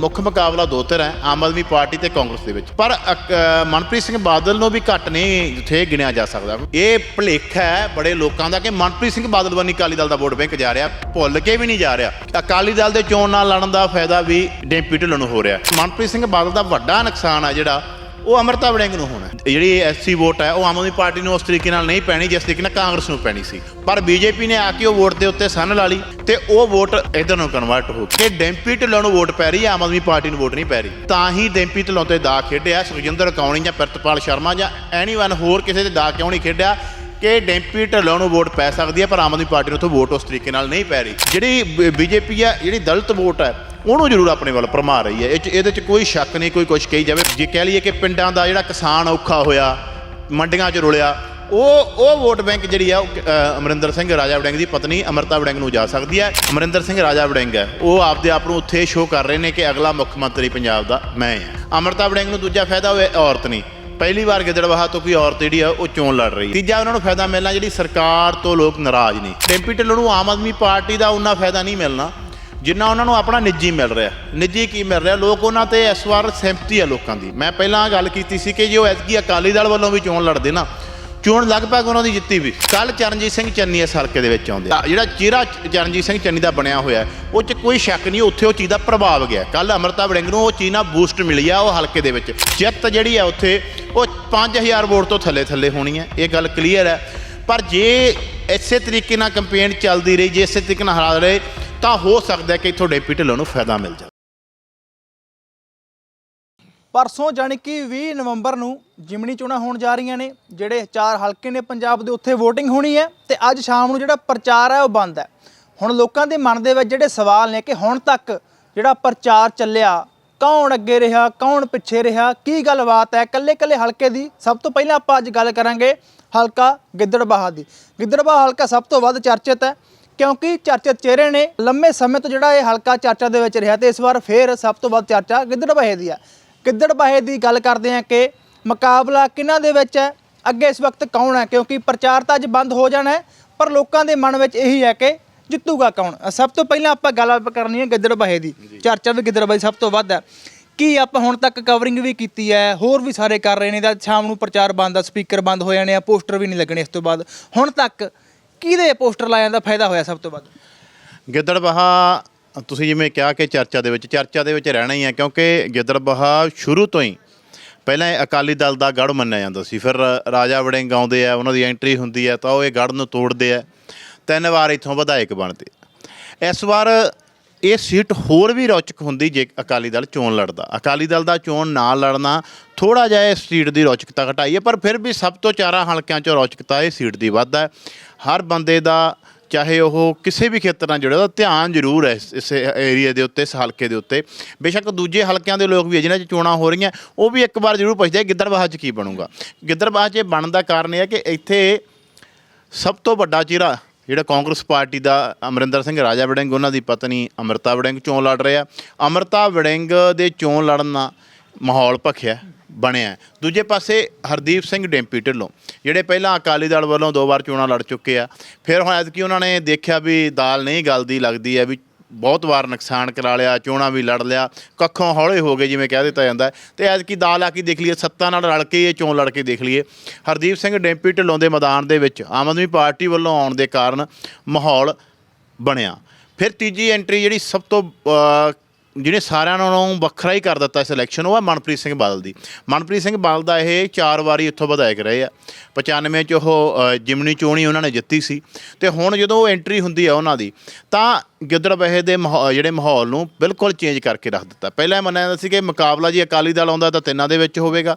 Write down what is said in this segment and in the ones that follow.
ਮੁੱਖ ਮੁਕਾਬਲਾ ਦੋ ਧਿਰ ਹੈ ਆਮ ਆਦਮੀ ਪਾਰਟੀ ਤੇ ਕਾਂਗਰਸ ਦੇ ਵਿੱਚ। ਪਰ ਅਕ- ਅ, ਮਨਪ੍ਰੀਤ ਸਿੰਘ ਬਾਦਲ ਨੂੰ ਵੀ ਘੱਟ ਨਹੀਂ ਜਿੱਥੇ ਗਿਣਿਆ ਜਾ ਸਕਦਾ। ਇਹ ਭੁਲੇਖਾ ਹੈ ਬੜੇ ਲੋਕਾਂ ਦਾ ਕਿ ਮਨਪ੍ਰੀਤ ਸਿੰਘ ਬਾਦਲ ਵੱਲ ਅਕਾਲੀ ਦਲ ਦਾ ਵੋਟ ਬੈਂਕ ਜਾ ਰਿਹਾ ਭੁੱਲ ਕੇ ਵੀ ਨਹੀਂ ਜਾ ਰਿਹਾ। ਅਕਾਲੀ ਦਲ ਦੇ ਚੋਣ ਨਾਲ ਲੜਨ ਦਾ ਫਾਇਦਾ ਵੀ ਡੈਂਪੀ ਢਿੱਲੋਂ ਨੂੰ ਹੋ ਰਿਹਾ। ਮਨਪ੍ਰੀਤ ਸਿੰਘ ਬਾਦਲ ਦਾ ਵੱਡਾ ਨੁਕਸਾਨ ਆ ਜਿਹੜਾ ਉਹ ਅਮਰਤਾ ਵੜਿੰਗ ਨੂੰ ਹੋਣਾ। ਜਿਹੜੀ ਐਸਸੀ ਵੋਟ ਹੈ, ਉਹ ਆਮ ਆਦਮੀ ਪਾਰਟੀ ਨੂੰ ਉਸ ਤਰੀਕੇ ਨਾਲ ਨਹੀਂ ਪੈਣੀ, ਜਿਸ ਤਰੀਕੇ ਨਾਲ ਕਾਂਗਰਸ ਨੂੰ ਪੈਣੀ ਸੀ। ਪਰ ਬੀਜੇਪੀ ਨੇ ਆ ਕੇ ਉਹ ਵੋਟ ਦੇ ਉੱਤੇ ਸੰਨ ਲਾ ਲਈ ਤੇ ਉਹ ਵੋਟ ਇਧਰ ਨੂੰ ਕਨਵਰਟ ਹੋ ਗਈ। ਡੈਂਪੀ ਢਿੱਲੋਂ ਨੂੰ ਵੋਟ ਪੈ ਰਹੀ ਹੈ, ਆਮ ਆਦਮੀ ਪਾਰਟੀ ਨੂੰ ਵੋਟ ਨਹੀਂ ਪੈ ਰਹੀ। ਤਾਂ ਹੀ ਡੈਂਪੀ ਢਿੱਲੋਂ ਤੇ ਦਾ ਖੇਡਿਆ, ਸੁਖਜਿੰਦਰ ਕੌਣੀ ਜਾਂ ਪ੍ਰਿਤਪਾਲ ਸ਼ਰਮਾ ਜਾਂ ਐਨੀਵਨ ਹੋਰ ਕਿਸੇ ਤੇ ਦਾ ਕਿਉਂ ਨਹੀਂ ਖੇਡਿਆ? ਕਿ ਡੈਂਪੀ ਢਿੱਲੋਂ ਨੂੰ ਵੋਟ ਪੈ ਸਕਦੀ ਹੈ, ਪਰ ਆਮ ਆਦਮੀ ਪਾਰਟੀ ਨੂੰ ਉੱਥੇ ਵੋਟ ਉਸ ਤਰੀਕੇ ਨਾਲ ਨਹੀਂ ਪੈ ਰਹੀ। ਜਿਹੜੀ ਬੀਜੇਪੀ ਆ, ਜਿਹੜੀ ਦਲਿਤ ਵੋਟ ਹੈ, ਉਹਨੂੰ ਜ਼ਰੂਰ ਆਪਣੇ ਵੱਲ ਭਰਮਾ ਰਹੀ ਹੈ। ਇਹ 'ਚ, ਇਹਦੇ 'ਚ ਕੋਈ ਸ਼ੱਕ ਨਹੀਂ, ਕੋਈ ਕੁਛ ਕਹੀ ਜਾਵੇ। ਜੇ ਕਹਿ ਲਈਏ ਕਿ ਪਿੰਡਾਂ ਦਾ ਜਿਹੜਾ ਕਿਸਾਨ ਔਖਾ ਹੋਇਆ, ਮੰਡੀਆਂ 'ਚ ਰੁਲਿਆ, ਉਹ ਉਹ ਵੋਟ ਬੈਂਕ ਜਿਹੜੀ ਆ, ਉਹ ਅਮਰਿੰਦਰ ਸਿੰਘ ਰਾਜਾ ਵੜਿੰਗ ਦੀ ਪਤਨੀ ਅਮਰਤਾ ਵੜਿੰਗ ਨੂੰ ਜਾ ਸਕਦੀ ਹੈ। ਅਮਰਿੰਦਰ ਸਿੰਘ ਰਾਜਾ ਵੜਿੰਗ ਹੈ। ਉਹ ਆਪਦੇ ਆਪ ਨੂੰ ਉੱਥੇ ਸ਼ੋਅ ਕਰ ਰਹੇ ਨੇ ਕਿ ਅਗਲਾ ਮੁੱਖ ਮੰਤਰੀ ਪੰਜਾਬ ਦਾ ਮੈਂ ਹਾਂ। ਅਮਰਤਾ ਵੜਿੰਗ ਨੂੰ ਦੂਜਾ ਫਾਇਦਾ ਹੋਵੇ ਔਰਤ ਨਹੀਂ। ਪਹਿਲੀ ਵਾਰ ਗਿੱਦੜਬਾਹਾ ਤੋਂ ਕੋਈ ਔਰਤ ਜਿਹੜੀ ਆ, ਉਹ ਚੋਣ ਲੜ ਰਹੀ ਹੈ। ਤੀਜਾ ਉਹਨਾਂ ਨੂੰ ਫਾਇਦਾ ਮਿਲਣਾ, ਜਿਹੜੀ ਸਰਕਾਰ ਤੋਂ ਲੋਕ ਨਾਰਾਜ਼ ਨੇ। ਟੈਂਪੀ ਢਿੱਲੋਂ ਨੂੰ ਆਮ ਆਦਮੀ ਪਾਰਟੀ ਦਾ ਉਹਨਾਂ ਫਾਇਦਾ ਨਹੀਂ ਮਿਲਣਾ, ਜਿੰਨਾ ਉਹਨਾਂ ਨੂੰ ਆਪਣਾ ਨਿੱਜੀ ਮਿਲ ਰਿਹਾ। ਨਿੱਜੀ ਕੀ ਮਿਲ ਰਿਹਾ? ਲੋਕ ਉਹਨਾਂ ਤੇ ਇਸ ਵਾਰ ਸਹਿਮਤੀ ਆ ਲੋਕਾਂ ਦੀ। ਮੈਂ ਪਹਿਲਾਂ ਗੱਲ ਕੀਤੀ ਸੀ ਕਿ ਜੇ ਉਹ ਐਤਕੀ ਅਕਾਲੀ ਦਲ ਵੱਲੋਂ ਵੀ ਚੋਣ ਲੜਦੇ ਨਾ ਚੋਣ ਲਗਭਗ ਉਹਨਾਂ ਦੀ ਜਿੱਤੀ ਵੀ। ਕੱਲ ਚਰਨਜੀਤ ਸਿੰਘ ਚੰਨੀ ਇਸ ਹਲਕੇ ਦੇ ਵਿੱਚ ਆਉਂਦੇ ਆ। ਜਿਹੜਾ ਚਿਹਰਾ ਚਰਨਜੀਤ ਸਿੰਘ ਚੰਨੀ ਦਾ ਬਣਿਆ ਹੋਇਆ ਉਹ 'ਚ ਕੋਈ ਸ਼ੱਕ ਨਹੀਂ, ਉੱਥੇ ਉਹ ਚੀਜ਼ ਦਾ ਪ੍ਰਭਾਵ ਗਿਆ। ਕੱਲ ਅਮਰਤਾ ਵੜਿੰਗ ਨੂੰ ਉਹ ਚੀਜ਼ ਨਾਲ ਬੂਸਟ ਮਿਲੀ ਆ ਉਹ ਹਲਕੇ ਦੇ ਵਿੱਚ। ਜਿੱਤ ਜਿਹੜੀ ਆ ਉੱਥੇ, ਉਹ 5000 ਵੋਟ ਤੋਂ ਥੱਲੇ ਥੱਲੇ ਹੋਣੀ ਹੈ। ਇਹ ਗੱਲ ਕਲੀਅਰ ਹੈ। ਪਰ ਜੇ ਇਸੇ ਤਰੀਕੇ ਨਾਲ ਕੰਪੇਨ ਚੱਲਦੀ ਰਹੀ, ਜੇ ਇਸੇ ਤਰੀਕੇ ਨਾਲ ਹਾਲਾਤ ਰਹੇ, ਤਾਂ ਹੋ ਸਕਦਾ ਹੈ ਕਿ ਤੁਹਾਡੇ ਢਿੱਲੋਂ ਨੂੰ ਫਾਇਦਾ ਮਿਲ ਜਾਵੇ। ਪਰਸੋਂ ਜਾਣੀ ਕਿ 20 ਨਵੰਬਰ ਨੂੰ ਜਿਮਣੀ ਚੋਣਾਂ ਹੋਣ ਜਾ ਰਹੀਆਂ ਨੇ, ਜਿਹੜੇ ਚਾਰ ਹਲਕੇ ਨੇ ਪੰਜਾਬ ਦੇ, ਉੱਥੇ VOTING ਹੋਣੀ ਹੈ ਤੇ ਅੱਜ ਸ਼ਾਮ ਨੂੰ ਜਿਹੜਾ ਪ੍ਰਚਾਰ ਹੈ ਉਹ ਬੰਦ ਹੈ। ਹੁਣ ਲੋਕਾਂ ਦੇ ਮਨ ਦੇ ਵਿੱਚ ਜਿਹੜੇ ਸਵਾਲ ਨੇ ਕਿ ਹੁਣ ਤੱਕ ਜਿਹੜਾ ਪ੍ਰਚਾਰ ਚੱਲਿਆ, ਕੌਣ ਅੱਗੇ ਰਿਹਾ, ਕੌਣ ਪਿੱਛੇ ਰਿਹਾ, ਕੀ ਗੱਲਬਾਤ ਹੈ ਕੱਲੇ ਕੱਲੇ ਹਲਕੇ ਦੀ, ਸਭ ਤੋਂ ਪਹਿਲਾਂ ਆਪਾਂ ਅੱਜ ਗੱਲ ਕਰਾਂਗੇ ਹਲਕਾ ਗਿੱਦੜਬਾਹਾ ਦੀ। ਗਿੱਦੜਬਾਹਾ ਹਲਕਾ ਸਭ ਤੋਂ ਵੱਧ ਚਰਚਿਤ ਹੈ, ਕਿਉਂਕਿ ਚਰਚਿਤ ਚਿਹਰੇ ਨੇ, ਲੰਮੇ ਸਮੇਂ ਤੋਂ ਜਿਹੜਾ ਇਹ ਹਲਕਾ ਚਰਚਾ ਦੇ ਵਿੱਚ ਰਿਹਾ ਤੇ ਇਸ ਵਾਰ ਫੇਰ ਸਭ ਤੋਂ ਵੱਧ ਚਰਚਾ ਗਿੱਦੜਬਾਹੇ ਦੀ ਹੈ। ਗਿੱਦੜਬਾਹੇ ਦੀ ਗੱਲ ਕਰਦੇ ਹਾਂ ਕਿ ਮੁਕਾਬਲਾ ਕਿਹਨਾਂ ਦੇ ਵਿੱਚ ਹੈ? ਅੱਗੇ ਇਸ ਵਕਤ ਕੌਣ ਹੈ? ਕਿਉਂਕਿ ਪ੍ਰਚਾਰ ਤਾਂ ਅੱਜ ਬੰਦ ਹੋ ਜਾਣਾ ਹੈ ਪਰ ਲੋਕਾਂ ਦੇ ਮਨ ਵਿੱਚ ਇਹੀ ਹੈ ਕਿ ਜਿੱਤੂਗਾ ਕੌਣ? ਸਭ ਤੋਂ ਪਹਿਲਾਂ ਆਪਾਂ ਗੱਲਬਾਤ ਕਰਨੀ ਹੈ ਗਿੱਦੜਬਾਹੇ ਦੀ। ਚਰਚਾ ਵੀ ਗਿੱਦੜਬਾਹੇ ਸਭ ਤੋਂ ਵੱਧ ਹੈ। ਕੀ ਆਪਾਂ ਹੁਣ ਤੱਕ ਕਵਰਿੰਗ ਵੀ ਕੀਤੀ ਹੈ? ਹੋਰ ਵੀ ਸਾਰੇ ਕਰ ਰਹੇ ਨੇ ਤਾਂ ਸ਼ਾਮ ਨੂੰ ਪ੍ਰਚਾਰ ਬੰਦ ਆ ਸਪੀਕਰ ਬੰਦ ਹੋ ਜਾਣੇ ਆ ਪੋਸਟਰ ਵੀ ਨਹੀਂ ਲੱਗਣੇ ਇਸ ਤੋਂ ਬਾਅਦ। ਹੁਣ ਤੱਕ ਕਿਹਦੇ ਪੋਸਟਰ ਲਾਇਆ ਦਾ ਫਾਇਦਾ ਹੋਇਆ ਸਭ ਤੋਂ ਵੱਧ? ਗਿੱਦੜਬਾਹਾ ਤੁਸੀਂ ਜਿਵੇਂ ਕਿਹਾ ਕਿ ਚਰਚਾ ਦੇ ਵਿੱਚ, ਚਰਚਾ ਦੇ ਵਿੱਚ ਰਹਿਣਾ ਹੀ ਹੈ ਕਿਉਂਕਿ ਗਿੱਦੜਬਾਹਾ ਸ਼ੁਰੂ ਤੋਂ ਹੀ ਪਹਿਲਾਂ ਇਹ ਅਕਾਲੀ ਦਲ ਦਾ ਗੜ ਮੰਨਿਆ ਜਾਂਦਾ ਸੀ। ਫਿਰ ਰਾਜਾ ਵੜਿੰਗ ਆਉਂਦੇ ਆ, ਉਹਨਾਂ ਦੀ ਐਂਟਰੀ ਹੁੰਦੀ ਹੈ, ਤਾਂ ਉਹ ਇਹ ਗੜ ਨੂੰ ਤੋੜਦੇ ਆ। ਤਿੰਨ ਵਾਰ ਇੱਥੋਂ ਵਿਧਾਇਕ ਬਣਦੇ। ਇਸ ਵਾਰ ਇਹ ਸੀਟ ਹੋਰ ਵੀ ਰੌਚਕ ਹੁੰਦੀ ਜੇ ਅਕਾਲੀ ਦਲ ਚੋਣ ਲੜਦਾ। ਅਕਾਲੀ ਦਲ ਦਾ ਚੋਣ ਨਾ ਲੜਨਾ ਥੋੜਾ ਜਿਹਾ ਇਸ ਸੀਟ ਦੀ ਰੌਚਕਤਾ ਘਟਾਈ ਹੈ, ਪਰ ਫਿਰ ਵੀ ਸਭ ਤੋਂ ਚਾਰਾਂ ਹਲਕਿਆਂ 'ਚੋਂ ਰੌਚਕਤਾ ਇਹ ਸੀਟ ਦੀ ਵੱਧ ਹੈ। ਹਰ ਬੰਦੇ ਦਾ ਚਾਹੇ ਉਹ ਕਿਸੇ ਵੀ ਖੇਤਰ ਨਾਲ ਜੁੜਿਆ ਉਹਦਾ ਧਿਆਨ ਜ਼ਰੂਰ ਹੈ ਇਸ- ਇਸ ਏਰੀਆ ਦੇ ਉੱਤੇ, ਇਸ ਹਲਕੇ ਦੇ ਉੱਤੇ। ਬੇਸ਼ੱਕ ਦੂਜੇ ਹਲਕਿਆਂ ਦੇ ਲੋਕ ਵੀ ਹੈ, ਜਿਨ੍ਹਾਂ 'ਚ ਚੋਣਾਂ ਹੋ ਰਹੀਆਂ, ਉਹ ਵੀ ਇੱਕ ਵਾਰ ਜ਼ਰੂਰ ਪੁੱਛਦੇ ਆ, ਗਿੱਦੜਬਾਹਾ 'ਚ ਕੀ ਬਣੂਗਾ? ਗਿੱਦੜਬਾਹਾ 'ਚ ਇਹ ਬਣਨ ਦਾ ਕਾਰਨ ਇਹ ਹੈ ਕਿ ਇੱਥੇ ਸਭ ਤੋਂ ਵੱਡਾ ਚਿਹਰਾ, ਜਿਹੜਾ ਕਾਂਗਰਸ ਪਾਰਟੀ ਦਾ ਅਮਰਿੰਦਰ ਸਿੰਘ, ਰਾਜਾ ਵੜਿੰਗ, ਉਹਨਾਂ ਦੀ ਪਤਨੀ ਅਮਰਤਾ ਵੜਿੰਗ ਚੋਣ ਲੜ ਰਹੇ। ਆ ਅਮਰਤਾ ਵੜਿੰਗ ਦੇ ਚੋਣ ਲੜਨ ਨਾਲ ਮਾਹੌਲ ਭਖਿਆ। ਬਣਿਆ ਦੂਜੇ ਪਾਸੇ ਹਰਦੀਪ ਸਿੰਘ ਡੈਂਪੀ ਢਿੱਲੋਂ, ਜਿਹੜੇ ਪਹਿਲਾਂ ਅਕਾਲੀ ਦਲ ਵੱਲੋਂ ਦੋ ਵਾਰ ਚੋਣਾਂ ਲੜ ਚੁੱਕੇ ਆ, ਫਿਰ ਹੁਣ ਐਤਕੀ ਉਹਨਾਂ ਨੇ ਦੇਖਿਆ ਵੀ ਦਾਲ ਨਹੀਂ ਗਲਦੀ ਲੱਗਦੀ ਹੈ, ਵੀ ਬਹੁਤ ਵਾਰ ਨੁਕਸਾਨ ਕਰਾ ਲਿਆ, ਚੋਣਾਂ ਵੀ ਲੜ ਲਿਆ, ਕੱਖੋਂ ਹੌਲੇ ਹੋ ਗਏ ਜਿਵੇਂ ਕਹਿ ਦਿੱਤਾ ਜਾਂਦਾ ਹੈ। ਤੇ ਐਤਕੀ ਦਾਲ ਆ ਕੇ ਦੇਖ ਲਈਏ, ਸੱਤਾ ਨਾਲ ਰਲ ਕੇ ਇਹ ਚੋਣ ਲੜ ਕੇ ਦੇਖ ਲਈਏ। ਹਰਦੀਪ ਸਿੰਘ ਡੈਂਪੀ ਢਿੱਲੋਂ ਦੇ ਮੈਦਾਨ ਦੇ ਵਿੱਚ ਆਮ ਆਦਮੀ ਪਾਰਟੀ ਵੱਲੋਂ ਆਉਣ ਦੇ ਕਾਰਨ ਮਾਹੌਲ ਬਣਿਆ। ਫਿਰ ਤੀਜੀ ਐਂਟਰੀ ਜਿਹੜੀ ਸਭ ਤੋਂ ਜਿਹਨੇ ਸਾਰਿਆਂ ਨਾਲੋਂ ਵੱਖਰਾ ਹੀ ਕਰ ਦਿੱਤਾ ਇਸ ਇਲੈਕਸ਼ਨ ਉਹ ਆ ਮਨਪ੍ਰੀਤ ਸਿੰਘ ਬਾਦਲ ਦੀ। ਮਨਪ੍ਰੀਤ ਸਿੰਘ ਬਾਦਲ ਦਾ ਇਹ ਚਾਰ ਵਾਰੀ ਇੱਥੋਂ ਵਿਧਾਇਕ ਰਹੇ ਆ। 95 ਚ ਉਹ ਅ, ਜਿਮਨੀ ਚੋਣੀ ਉਹਨਾਂ ਨੇ ਜਿੱਤੀ ਸੀ। ਤੇ ਹੁਣ ਜਦੋਂ ਉਹ ਐਂਟਰੀ ਹੁੰਦੀ ਆ ਉਹਨਾਂ ਦੀ ਤਾਂ ਗਿੱਦੜਬਾਹੇ ਦੇ ਮਾਹੌ- ਜਿਹੜੇ ਮਾਹੌਲ ਨੂੰ ਬਿਲਕੁਲ ਚੇਂਜ ਕਰਕੇ ਰੱਖ ਦਿੱਤਾ। ਪਹਿਲਾਂ ਇਹ ਮੰਨਿਆ ਜਾਂਦਾ ਸੀ ਕਿ ਮੁਕਾਬਲਾ ਜੀ ਅਕਾਲੀ ਦਲ ਆਉਂਦਾ ਤਾਂ ਤਿੰਨਾਂ ਦੇ ਵਿੱਚ ਹੋਵੇਗਾ।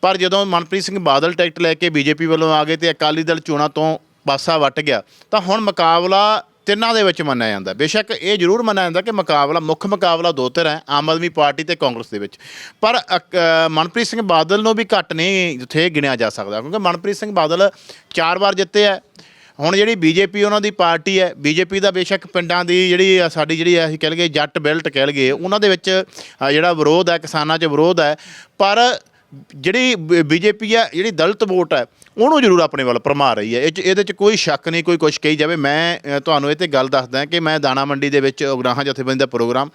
ਪਰ ਜਦੋਂ ਮਨਪ੍ਰੀਤ ਸਿੰਘ ਬਾਦਲ ਟਿਕਟ ਲੈ ਕੇ ਬੀਜੇਪੀ ਵੱਲੋਂ ਆ ਗਏ ਤੇ ਅਕਾਲੀ ਦਲ ਚੋਣਾਂ ਤੋਂ ਪਾਸਾ ਵੱਟ ਗਿਆ ਤਾਂ ਹੁਣ ਮੁਕਾਬਲਾ ਤਿੰਨਾਂ ਦੇ ਵਿੱਚ ਮੰਨਿਆ ਜਾਂਦਾ। ਬੇਸ਼ੱਕ ਇਹ ਜ਼ਰੂਰ ਮੰਨਿਆ ਜਾਂਦਾ ਕਿ ਮੁਕਾਬਲਾ ਮੁੱਖ ਮੁਕਾਬਲਾ ਦੋ ਧਿਰ ਹੈ ਆਮ ਆਦਮੀ ਪਾਰਟੀ ਤੇ ਕਾਂਗਰਸ ਦੇ ਵਿੱਚ। ਪਰ ਅਕ- ਅ, ਮਨਪ੍ਰੀਤ ਸਿੰਘ ਬਾਦਲ ਨੂੰ ਵੀ ਘੱਟ ਨਹੀਂ ਜਿੱਥੇ ਗਿਣਿਆ ਜਾ ਸਕਦਾ ਕਿਉਂਕਿ ਮਨਪ੍ਰੀਤ ਸਿੰਘ ਬਾਦਲ ਚਾਰ ਵਾਰ ਜਿੱਤੇ ਹੈ। ਹੁਣ ਜਿਹੜੀ ਬੀਜੇਪੀ ਉਹਨਾਂ ਦੀ ਪਾਰਟੀ ਹੈ ਬੀਜੇਪੀ ਦਾ ਬੇਸ਼ੱਕ ਪਿੰਡਾਂ ਦੀ ਜਿਹੜੀ ਆ ਸਾਡੀ ਜਿਹੜੀ ਅਸੀਂ ਕਹਿ ਲਈਏ ਜੱਟ ਬੈਲਟ ਕਹਿ ਲਈਏ ਉਹਨਾਂ ਦੇ ਵਿੱਚ ਅ, ਜਿਹੜਾ ਵਿਰੋਧ ਹੈ ਕਿਸਾਨਾਂ 'ਚ ਵਿਰੋਧ ਹੈ। ਪਰ ਜਿਹੜੀ ਬੀਜੇਪੀ ਹੈ ਜਿਹੜੀ ਦਲਿਤ ਵੋਟ ਹੈ ਉਹਨੂੰ ਜ਼ਰੂਰ ਆਪਣੇ ਵੱਲ ਭਰਮਾ ਰਹੀ ਹੈ। ਇਹ 'ਚ ਇਹਦੇ 'ਚ ਕੋਈ ਸ਼ੱਕ ਨਹੀਂ ਕੋਈ ਕੁਛ ਕਹੀ ਜਾਵੇ। ਮੈਂ ਅ, ਤੁਹਾਨੂੰ ਇਹ ਤੇ ਗੱਲ ਦੱਸਦਾ ਕਿ ਮੈਂ ਦਾਣਾ ਮੰਡੀ ਦੇ ਵਿੱਚ ਉਗਰਾਹਾਂ ਜਥੇਬੰਦੀ ਦਾ ਪ੍ਰੋਗਰਾਮ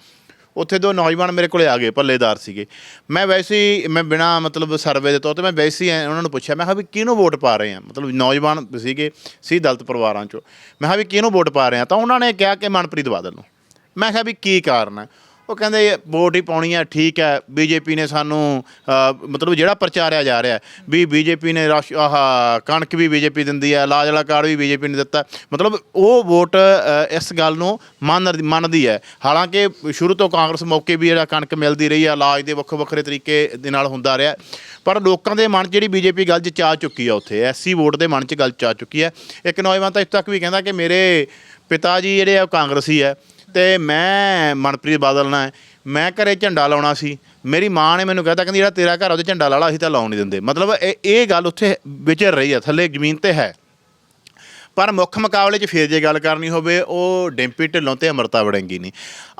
ਉੱਥੇ ਦੋ ਨੌਜਵਾਨ ਮੇਰੇ ਕੋਲੇ ਆ ਗਏ ਪੱਲੇਦਾਰ ਸੀਗੇ। ਮੈਂ ਵੈਸੇ ਹੀ ਮੈਂ ਬਿਨਾ ਮਤਲਬ ਸਰਵੇ ਦੇ ਤੌਰ ਤੇ ਮੈਂ ਵੈਸੇ ਹੀ ਐਂ ਉਹਨਾਂ ਨੂੰ ਪੁੱਛਿਆ ਮੈਂ ਕਿਹਾ ਵੀ ਕਿਹਨੂੰ ਵੋਟ ਪਾ ਰਹੇ ਆ? ਮਤਲਬ ਨੌਜਵਾਨ ਸੀਗੇ ਸੀ ਦਲਿਤ ਪਰਿਵਾਰਾਂ ਚੋਂ। ਮੈਂ ਕਿਹਾ ਵੀ ਕਿਹਨੂੰ ਵੋਟ ਪਾ ਰਹੇ ਆ? ਤਾਂ ਉਹਨਾਂ ਨੇ ਕਿਹਾ ਕਿ ਮਨਪ੍ਰੀਤ ਬਾਦਲ ਨੂੰ। ਮੈਂ ਕਿਹਾ ਵੀ ਕੀ ਕਾਰਨ ਹੈ ਉਹ ਕਹਿੰਦੇ ਵੋਟ ਹੀ ਪਾਉਣੀ ਹੈ ਠੀਕ ਹੈ ਬੀਜੇਪੀ ਨੇ ਸਾਨੂੰ ਅ, ਮਤਲਬ ਜਿਹੜਾ ਪ੍ਰਚਾਰਿਆ ਜਾ ਰਿਹਾ ਹੈ ਵੀ ਬੀਜੇਪੀ ਨੇ ਰਾਸ਼ ਆਹ ਕਣਕ ਵੀ ਬੀਜੇਪੀ ਦਿੰਦੀ ਹੈ ਲਾਜ ਵਾਲਾ ਕਾਰਡ ਵੀ ਬੀਜੇਪੀ ਨੇ ਦਿੱਤਾ। ਮਤਲਬ ਉਹ ਵੋਟ ਅ, ਇਸ ਗੱਲ ਨੂੰ ਮੰਨ ਮੰਨਦੀ ਹੈ। ਹਾਲਾਂਕਿ ਸ਼ੁਰੂ ਤੋਂ ਕਾਂਗਰਸ ਮੌਕੇ ਵੀ ਜਿਹੜਾ ਕਣਕ ਮਿਲਦੀ ਰਹੀ ਹੈ ਇਲਾਜ ਦੇ ਵੱਖੋ ਵੱਖਰੇ ਤਰੀਕੇ ਦੇ ਨਾਲ ਹੁੰਦਾ ਰਿਹਾ। ਪਰ ਲੋਕਾਂ ਦੇ ਮਨ 'ਚ ਜਿਹੜੀ ਬੀਜੇਪੀ ਗੱਲ 'ਚ ਚਾ ਚੁੱਕੀ ਆ ਉੱਥੇ ਐਸੀ ਵੋਟ ਦੇ ਮਨ 'ਚ ਗੱਲ ਚਾ ਚੁੱਕੀ ਹੈ। ਇੱਕ ਨੌਜਵਾਨ ਤਾਂ ਇੱਥੇ ਤੱਕ ਵੀ ਕਹਿੰਦਾ ਕਿ ਮੇਰੇ ਪਿਤਾ ਜੀ ਜਿਹੜੇ ਆ ਉਹ ਕਾਂਗਰਸੀ ਹੈ। ਤੇ ਮੈਂ ਮਨਪ੍ਰੀਤ ਬਾਦਲ ਨਾਲ ਮੈਂ ਘਰੇ ਝੰਡਾ ਲਾਉਣਾ ਸੀ। ਮੇਰੀ ਮਾਂ ਨੇ ਮੈਨੂੰ ਕਹਿਤਾ, ਕਹਿੰਦੀ ਜਿਹੜਾ ਤੇਰਾ ਘਰ ਉਹਦੇ ਝੰਡਾ ਲਾ ਲਾ, ਅਸੀਂ ਤਾਂ ਲਾਉਣ ਨਹੀਂ ਦਿੰਦੇ। ਮਤਲਬ ਇਹ ਇਹ ਗੱਲ ਉੱਥੇ ਵਿਚਰ ਰਹੀ ਆ, ਥੱਲੇ ਜ਼ਮੀਨ ਤੇ ਹੈ। ਪਰ ਮੁੱਖ ਮੁਕਾਬਲੇ 'ਚ ਫੇਰ ਜੇ ਗੱਲ ਕਰਨੀ ਹੋਵੇ, ਉਹ ਡਿੰਪੀ ਢਿੱਲੋਂ ਤੇ ਅਮਰਤਾ ਵੜਿੰਗੀ ਨਹੀਂ